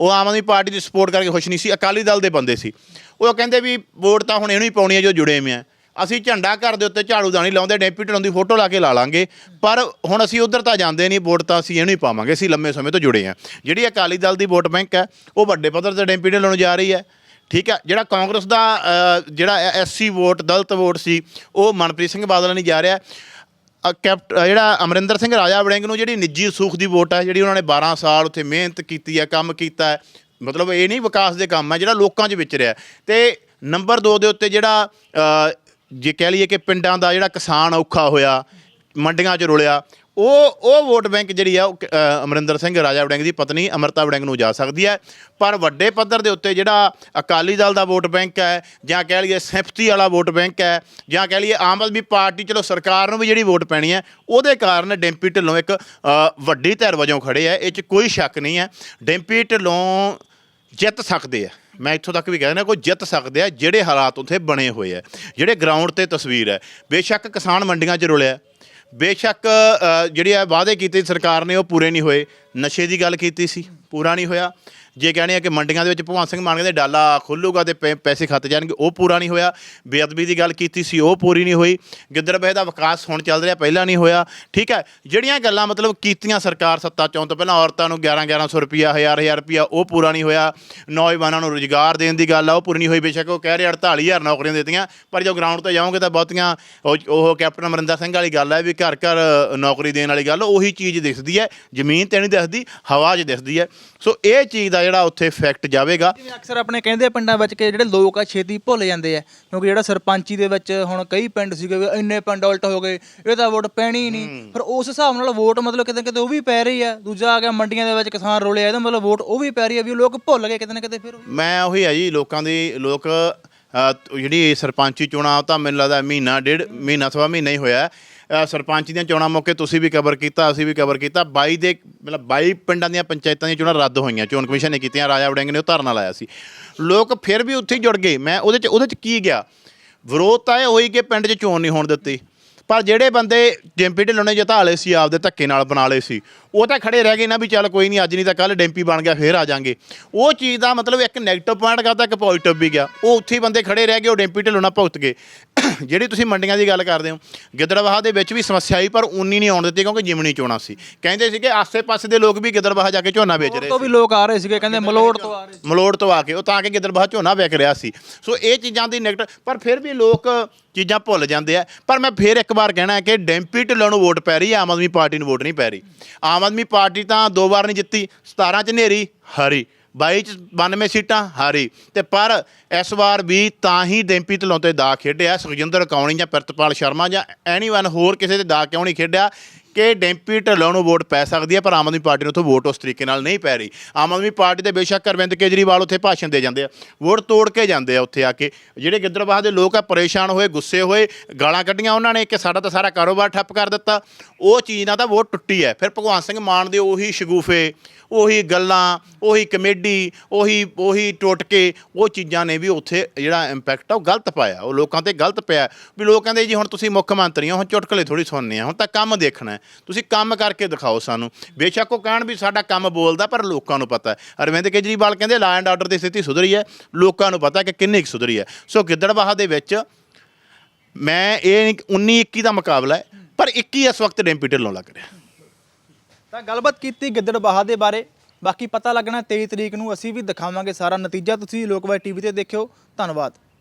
ਉਹ ਆਮ ਆਦਮੀ ਪਾਰਟੀ ਦੀ ਸਪੋਰਟ ਕਰਕੇ ਖੁਸ਼ ਨਹੀਂ ਸੀ। ਅਕਾਲੀ ਦਲ ਦੇ ਬੰਦੇ ਸੀ। ਉਹ ਕਹਿੰਦੇ ਵੀ ਵੋਟ ਤਾਂ ਹੁਣ ਇਹਨੂੰ ਹੀ ਪਾਉਣੀ ਹੈ ਜੋ ਜੁੜੇ ਹੋਏ ਆ। ਅਸੀਂ ਝੰਡਾ ਘਰ ਦੇ ਉੱਤੇ ਝਾੜੂ ਦਾਣੀ ਲਾਉਂਦੇ, ਡੈਂਪੀ ਢਿੱਲੋਂ ਦੀ ਫੋਟੋ ਲਾ ਕੇ ਲਾ ਲਾਂਗੇ। ਪਰ ਹੁਣ ਅਸੀਂ ਉਧਰ ਤਾਂ ਜਾਂਦੇ ਨਹੀਂ, ਵੋਟ ਤਾਂ ਅਸੀਂ ਇਹਨੂੰ ਹੀ ਪਾਵਾਂਗੇ। ਅਸੀਂ ਲੰਮੇ ਸਮੇਂ ਤੋਂ ਜੁੜੇ ਹਾਂ ਜਿਹੜੀ ਅਕਾਲੀ ਦਲ ਦੀ ਵੋਟ ਬੈਂਕ ਹੈ, ਉਹ ਵੱਡੇ ਪੱਧਰ ਤੇ ਡੈਂਪੀ ਢਿੱਲੋਂ ਨੂੰ ਜਾ ਰਹੀ ਹੈ। ਠੀਕ ਹੈ ਜਿਹੜਾ ਕਾਂਗਰਸ ਦਾ ਜਿਹੜਾ ਐਸਸੀ ਵੋਟ, ਦਲਤ ਵੋਟ ਸੀ, ਉਹ ਮਨਪ੍ਰੀਤ ਸਿੰਘ ਬਾਦਲ ਨਹੀਂ ਜਾ ਰਿਹਾ। ਕੈਪਟ ਜਿਹੜਾ ਅਮਰਿੰਦਰ ਸਿੰਘ ਰਾਜਾ ਵੜਿੰਗ ਨੂੰ ਜਿਹੜੀ ਨਿੱਜੀ ਸੂਖ ਦੀ ਵੋਟ ਹੈ ਜਿਹੜੀ ਉਹਨਾਂ ਨੇ 12 ਸਾਲ ਉੱਥੇ ਮਿਹਨਤ ਕੀਤੀ ਹੈ ਕੰਮ ਕੀਤਾ ਹੈ, ਮਤਲਬ ਇਹ ਨਹੀਂ ਵਿਕਾਸ ਦੇ ਕੰਮ ਹੈ ਜਿਹੜਾ ਲੋਕਾਂ 'ਚ ਵਿਚਰਿਆ। ਤੇ ਨੰਬਰ 2 ਦੇ ਉੱਤੇ ਜਿਹੜਾ ਜੇ ਕਹਿ ਲਈਏ ਕਿ ਪਿੰਡਾਂ ਦਾ ਜਿਹੜਾ ਕਿਸਾਨ ਔਖਾ ਹੋਇਆ, ਮੰਡੀਆਂ 'ਚ ਰੁਲਿਆ ਉਹ ਉਹ ਵੋਟ ਬੈਂਕ ਜਿਹੜੀ ਆ ਉਹ ਕ- ਅ, ਅਮਰਿੰਦਰ ਸਿੰਘ ਰਾਜਾ ਵੜਿੰਗ ਦੀ ਪਤਨੀ ਅਮਰਤਾ ਵੜਿੰਗ ਨੂੰ ਜਾ ਸਕਦੀ ਹੈ। ਪਰ ਵੱਡੇ ਪੱਧਰ ਦੇ ਉੱਤੇ ਜਿਹੜਾ ਅਕਾਲੀ ਦਲ ਦਾ ਵੋਟ ਬੈਂਕ ਹੈ ਜਾਂ ਕਹਿ ਲਈਏ ਸਿੰਪਥੀ ਵਾਲਾ ਵੋਟ ਬੈਂਕ ਹੈ ਜਾਂ ਕਹਿ ਲਈਏ ਆਮ ਆਦਮੀ ਪਾਰਟੀ ਚਲੋ ਸਰਕਾਰ ਨੂੰ ਵੀ ਜਿਹੜੀ ਵੋਟ ਪੈਣੀ ਹੈ ਉਹਦੇ ਕਾਰਨ ਡੈਂਪੀ ਢਿੱਲੋਂ ਇੱਕ ਅ, ਵੱਡੀ ਧਿਰ ਵਜੋਂ ਖੜੇ ਹੈ। ਇਹ 'ਚ ਕੋਈ ਸ਼ੱਕ ਨਹੀਂ ਹੈ। ਡੈਂਪੀ ਢਿੱਲੋਂ ਜਿੱਤ ਸਕਦੇ ਆ। ਮੈਂ ਇੱਥੋਂ ਤੱਕ ਵੀ ਕਹਿ ਦਿੰਦਾ ਕੋਈ ਜਿੱਤ ਸਕਦੇ ਆ ਜਿਹੜੇ ਹਾਲਾਤ ਉੱਥੇ ਬਣੇ ਹੋਏ ਆ ਜਿਹੜੇ ਗਰਾਊਂਡ ਤੇ ਤਸਵੀਰ ਹੈ। ਬੇਸ਼ੱਕ ਕਿਸਾਨ ਮੰਡੀਆਂ 'ਚ ਰੁਲਿਆ। ਬੇਸ਼ੱਕ ਜਿਹੜੇ ਆ ਵਾਅਦੇ ਕੀਤੇ ਸਰਕਾਰ ਨੇ, ਉਹ ਪੂਰੇ ਨਹੀਂ ਹੋਏ। ਨਸ਼ੇ ਦੀ ਗੱਲ ਕੀਤੀ ਸੀ, ਪੂਰਾ ਨਹੀਂ ਹੋਇਆ। ਜੇ ਕਹਿੰਦੇ ਆ ਕਿ ਮੰਡੀਆਂ ਦੇ ਵਿੱਚ ਭਗਵੰਤ ਸਿੰਘ ਮਾਨ ਕਹਿੰਦੇ ਡਾਲਾ ਖੁੱਲੂਗਾ ਤੇ ਪੈ- ਪੈਸੇ ਖੱਤ ਜਾਣਗੇ, ਉਹ ਪੂਰਾ ਨਹੀਂ ਹੋਇਆ। ਬੇਅਦਬੀ ਦੀ ਗੱਲ ਕੀਤੀ ਸੀ, ਉਹ ਪੂਰੀ ਨਹੀਂ ਹੋਈ। ਗਿੱਦੜਬਾਹੇ ਦਾ ਵਿਕਾਸ ਹੁਣ ਚੱਲ ਰਿਹਾ, ਪਹਿਲਾਂ ਨਹੀਂ ਹੋਇਆ। ਠੀਕ ਹੈ, ਜਿਹੜੀਆਂ ਗੱਲਾਂ ਮਤਲਬ ਕੀਤੀਆਂ ਸਰਕਾਰ ਸੱਤਾ ਚੋਂ ਤੋਂ ਪਹਿਲਾਂ ਔਰਤਾਂ ਨੂੰ 11 1100 ਰੁਪਿਆ 1000 1000 ਰੁਪਿਆ ਉਹ ਪੂਰਾ ਨਹੀਂ ਹੋਇਆ। ਨੌਜਵਾਨਾਂ ਨੂੰ ਰੁਜ਼ਗਾਰ ਦੇਣ ਦੀ ਗੱਲ ਆ, ਉਹ ਪੂਰੀ ਨਹੀਂ ਹੋਈ। ਬੇਸ਼ੱਕ ਉਹ ਕਹਿ ਰਹੇ 48000 ਨੌਕਰੀਆਂ ਦਿੱਤੀਆਂ, ਪਰ ਜੋ ਗਰਾਊਂਡ ਤੇ ਜਾਓਗੇ ਤਾਂ ਬਹੁਤੀਆਂ, ਉਹ ਉਹ ਕੈਪਟਨ ਅਮਰਿੰਦਰ ਸਿੰਘ ਵਾਲੀ ਗੱਲ ਹੈ ਵੀ ਘਰ ਘਰ ਨੌਕਰੀ ਦੇਣ ਵਾਲੀ ਗੱਲ, ਉਹੀ ਚੀਜ਼ ਦਿਖਦੀ ਹੈ, ਜ਼ਮੀਨ ਤੇ ਨਹੀਂ ਦਿਖਦੀ ਹਵਾ 'ਚ ਦਿਖਦੀ ਹੈ। ਸੋ ਇਹ ਚੀਜ਼ ਦਾ ਜਿਹੜਾ ਉੱਥੇ ਇਫੈਕਟ ਜਾਵੇਗਾ। ਜਿਵੇਂ ਅਕਸਰ ਆਪਣੇ ਕਹਿੰਦੇ ਆ ਪਿੰਡਾਂ ਵਿੱਚ ਕਿ ਜਿਹੜੇ ਲੋਕ ਆ ਛੇਤੀ ਭੁੱਲ ਜਾਂਦੇ ਆ। ਕਿਉਂਕਿ ਜਿਹੜਾ ਸਰਪੰਚੀ ਦੇ ਵਿੱਚ ਹੁਣ ਕਈ ਪਿੰਡ ਸੀਗੇ ਵੀ ਇੰਨੇ ਪਿੰਡ ਉਲਟ ਹੋ ਗਏ ਇਹ ਤਾਂ ਵੋਟ ਪੈਣੀ ਨਹੀਂ। ਪਰ ਉਸ ਹਿਸਾਬ ਨਾਲ ਵੋਟ ਮਤਲਬ ਕਿਤੇ ਕਿਤੇ ਉਹ ਵੀ ਪੈ ਰਹੀ ਆ। ਦੂਜਾ ਆ ਗਿਆ ਮੰਡੀਆਂ ਦੇ ਵਿੱਚ ਕਿਸਾਨ ਰੋਲੇ ਆ ਇਹਦਾ ਮਤਲਬ ਵੋਟ ਉਹ ਵੀ ਪੈ ਰਹੀ ਆ ਵੀ ਲੋਕ ਭੁੱਲ ਗਏ ਕਿਤੇ ਨਾ ਕਿਤੇ ਫਿਰ ਮੈਂ ਉਹੀ ਹੈ ਜੀ ਲੋਕਾਂ ਦੀ ਲੋਕ ਅ, ਜਿਹੜੀ ਸਰਪੰਚੀ ਚੋਣਾਂ ਤਾਂ ਮੈਨੂੰ ਲੱਗਦਾ ਮਹੀਨਾ ਡੇਢ ਮਹੀਨਾ ਸਵਾ ਮਹੀਨਾ ਹੀ ਹੋਇਆ। ਅ, ਸਰਪੰਚ ਦੀਆਂ ਚੋਣਾਂ ਮੌਕੇ ਤੁਸੀਂ ਵੀ ਕਵਰ ਕੀਤਾ ਅਸੀਂ ਵੀ ਕਵਰ ਕੀਤਾ। 22 ਦੇ ਮਤਲਬ 22 ਪਿੰਡਾਂ ਦੀਆਂ ਪੰਚਾਇਤਾਂ ਦੀਆਂ ਚੋਣਾਂ ਰੱਦ ਹੋਈਆਂ ਚੋਣ ਕਮਿਸ਼ਨ ਨੇ ਕੀਤੀਆਂ ਰਾਜਾ ਵੜਿੰਗ ਨੇ ਉਹ ਧਰਨਾ ਲਾਇਆ ਸੀ। ਲੋਕ ਫਿਰ ਵੀ ਉੱਥੇ ਹੀ ਜੁੜ ਗਏ। ਮੈਂ ਉਹਦੇ ਚ ਉਹਦੇ ਚ ਕੀ ਗਿਆ? ਵਿਰੋਧ ਤਾਂ ਇਹ ਹੋਈ ਕਿ ਪਿੰਡ 'ਚ ਚੋਣ ਨਹੀਂ ਹੋਣ ਦਿੱਤੀ। ਪਰ ਜਿਹੜੇ ਬੰਦੇ ਡੈਂਪੀ ਢਿੱਲੋਂ ਨੇ ਜਿਤਾ ਲਏ ਸੀ ਆਪਦੇ ਧੱਕੇ ਨਾਲ ਬਣਾ ਲਏ ਸੀ ਉਹ ਤਾਂ ਖੜੇ ਰਹਿ ਗਏ ਨਾ ਵੀ ਚੱਲ ਕੋਈ ਨਹੀਂ ਅੱਜ ਨਹੀਂ ਤਾਂ ਕੱਲ ਡੈਂਪੀ ਬਣ ਗਿਆ ਫੇਰ ਆ ਜਾਾਂਗੇ। ਉਹ ਚੀਜ਼ ਦਾ ਮਤਲਬ ਇੱਕ ਨੈਗੇਟਿਵ ਪੁਆਇੰਟ ਕਰਦਾ ਇੱਕ ਪੋਜ਼ਿਟਿਵ ਵੀ ਗਿਆ। ਉਹ ਉੱਥੇ ਹੀ ਬੰਦੇ ਖੜੇ ਰਹਿ ਗਏ ਉਹ ਡੈਂਪੀ ਢਿੱਲੋਂ ਨਾਲ ਭੁਗਤ ਗਏ। ਜਿਹੜੀ ਤੁਸੀਂ ਮੰਡੀਆਂ ਦੀ ਗੱਲ ਕਰਦੇ ਹੋ ਗਿੱਦੜਬਾਹਾ ਦੇ ਵਿੱਚ ਵੀ ਸਮੱਸਿਆ ਆਈ ਪਰ ਉਨੀ ਨਹੀਂ ਆਉਣ ਦਿੱਤੀ ਕਿਉਂਕਿ ਜਿਮਣੀ ਚੋਣਾਂ ਸੀ। ਕਹਿੰਦੇ ਸੀਗੇ ਆਸੇ-ਪਾਸੇ ਦੇ ਲੋਕ ਵੀ ਗਿੱਦੜਬਾਹਾ ਜਾ ਕੇ ਝੋਨਾ ਵੇਚ ਰਹੇ ਤੋਂ ਵੀ ਲੋਕ ਆ ਰਹੇ ਸੀਗੇ ਕਹਿੰਦੇ ਮਲੋੜ ਤੋਂ ਆ ਰਹੇ ਮਲੋੜ ਤੋਂ ਆ ਕੇ ਉਹ ਤਾਂ ਕਿ ਗਿੱਦੜਬਾਹਾ ਝੋਨਾ ਵਿਕ ਰਿਹਾ ਸੀ। ਸੋ ਇਹ ਚੀਜ਼ਾਂ ਦੀ ਨੈਗੇਟਿਵ ਪਰ ਫਿਰ ਵੀ ਲੋਕ ਚੀਜ਼ਾਂ ਭੁੱਲ ਜਾਂਦੇ ਆ। ਪਰ ਮੈਂ ਫਿਰ ਇੱਕ ਵਾਰ ਕਹਿਣਾ ਹੈ ਕਿ ਡੈਂਪੀ ਢਿੱਲੋਂ ਨੂੰ ਵੋਟ ਪੈ ਰਹੀ ਹੈ ਆਮ ਆਦਮੀ ਪਾਰਟੀ ਨੂੰ ਵੋਟ ਨਹੀਂ ਪੈ ਰਹੀ। ਆਮ ਆਦਮੀ ਪਾਰਟੀ ਤਾਂ ਦੋ ਵਾਰ ਨਹੀਂ ਜਿੱਤੀ 17 ਚ ਨੇਰੀ ਹਾਰੀ। 22 ਚ 92 ਸੀਟਾਂ, ਹਾਰੀ। ਤੇ ਪਰ ਇਸ ਵਾਰ ਵੀ ਤਾਂ ਹੀ ਡੈਂਪੀ ਢਿੱਲੋਂ ਤੇ ਦਾ ਖੇਡਿਆ, ਸੁਖਜਿੰਦਰ ਕੌਣੀ ਜਾਂ ਪ੍ਰਿਤਪਾਲ ਸ਼ਰਮਾ ਜਾਂ ਐਨੀਵਨ ਹੋਰ ਕਿਸੇ ਤੇ ਦਾ ਕਿਉਂ ਨਹੀਂ ਖੇਡਿਆ ਕਿ ਡੈਂਪੀ ਢਿੱਲੋਂ ਨੂੰ ਵੋਟ ਪੈ ਸਕਦੀ ਹੈ, ਪਰ ਆਮ ਆਦਮੀ ਪਾਰਟੀ ਨੂੰ ਉੱਥੇ ਵੋਟ ਉਸ ਤਰੀਕੇ ਨਾਲ ਨਹੀਂ ਪੈ ਰਹੀ। ਆਮ ਆਦਮੀ ਪਾਰਟੀ ਦੇ ਬੇਸ਼ੱਕ ਅਰਵਿੰਦ ਕੇਜਰੀਵਾਲ ਉੱਥੇ ਭਾਸ਼ਣ ਦੇ ਜਾਂਦੇ ਆ, ਵੋਟ ਤੋੜ ਕੇ ਜਾਂਦੇ ਆ ਉੱਥੇ ਆ ਕੇ। ਜਿਹੜੇ ਗਿੱਦੜਬਾਹ ਦੇ ਲੋਕ ਆ, ਪਰੇਸ਼ਾਨ ਹੋਏ, ਗੁੱਸੇ ਹੋਏ, ਗਾਲਾਂ ਕੱਢੀਆਂ ਉਹਨਾਂ ਨੇ ਕਿ ਸਾਡਾ ਤਾਂ ਸਾਰਾ ਕਾਰੋਬਾਰ ਠੱਪ ਕਰ ਦਿੱਤਾ। ਉਹ ਚੀਜ਼ ਨਾਲ ਤਾਂ ਵੋਟ ਟੁੱਟੀ ਹੈ। ਫਿਰ ਭਗਵਾਨ ਸਿੰਘ ਮਾਨ ਦੇ ਉਹੀ ਸ਼ਗੂਫੇ ਉਹੀ ਗੱਲਾਂ, ਉਹੀ ਕਮੇਡੀ, ਉਹੀ ਉਹੀ ਟੋਟਕੇ ਉਹ ਚੀਜ਼ਾਂ ਨੇ ਵੀ ਉੱਥੇ ਜਿਹੜਾ ਇੰਪੈਕਟ ਆ, ਉਹ ਗਲਤ ਪਾਇਆ। ਉਹ ਲੋਕਾਂ ਤੇ ਗਲਤ ਪਿਆ। ਵੀ ਲੋਕ ਕਹਿੰਦੇ ਜੀ ਹੁਣ ਤੁਸੀਂ ਮੁੱਖ ਮੰਤਰੀ ਹੋ, ਹੁਣ ਚੁਟਕਲੇ ਥੋੜੀ ਸੁਣਨੇ ਆ, ਹੁਣ ਤਾਂ ਕੰਮ ਦੇਖਣਾ ਤੁਸੀਂ ਕੰਮ ਕਰਕੇ ਦਿਖਾਓ ਸਾਨੂੰ। ਬੇਸ਼ੱਕ ਉਹ ਕਹਿਣ ਵੀ ਸਾਡਾ ਕੰਮ ਬੋਲਦਾ, ਪਰ ਲੋਕਾਂ ਨੂੰ ਪਤਾ ਅਰਵਿੰਦ ਕੇਜਰੀਵਾਲ ਕਹਿੰਦੇ ਲਾ ਐਂਡ ਆਰਡਰ ਦੀ ਸਥਿਤੀ ਸੁਧਰੀ ਹੈ। ਲੋਕਾਂ ਨੂੰ ਪਤਾ ਕਿ ਕਿੰਨੀ ਕੁ ਸੁਧਰੀ ਹੈ। ਸੋ ਗਿੱਦੜਬਾਹਾ ਦੇ ਵਿੱਚ ਮੈਂ ਇਹ 19 21 ਦਾ ਮੁਕਾਬਲਾ ਹੈ, ਪਰ 21 ਇਸ ਵਕਤ ਡੈਂਪੀ ਢਿੱਲੋਂ ਲੱਗ ਰਿਹਾ। ਤਾਂ ਗੱਲਬਾਤ ਕੀਤੀ ਗਿੱਦੜਬਾਹਾ ਦੇ ਬਾਰੇ। ਬਾਕੀ ਪਤਾ ਲੱਗਣਾ 23 ਤਰੀਕ ਨੂੰ ਅਸੀਂ ਵੀ ਦਿਖਾਵਾਂਗੇ ਸਾਰਾ ਨਤੀਜਾ। ਤੁਸੀਂ ਲੋਕਵਾਈ ਟੀਵੀ ਤੇ ਦੇਖਿਓ। ਧੰਨਵਾਦ।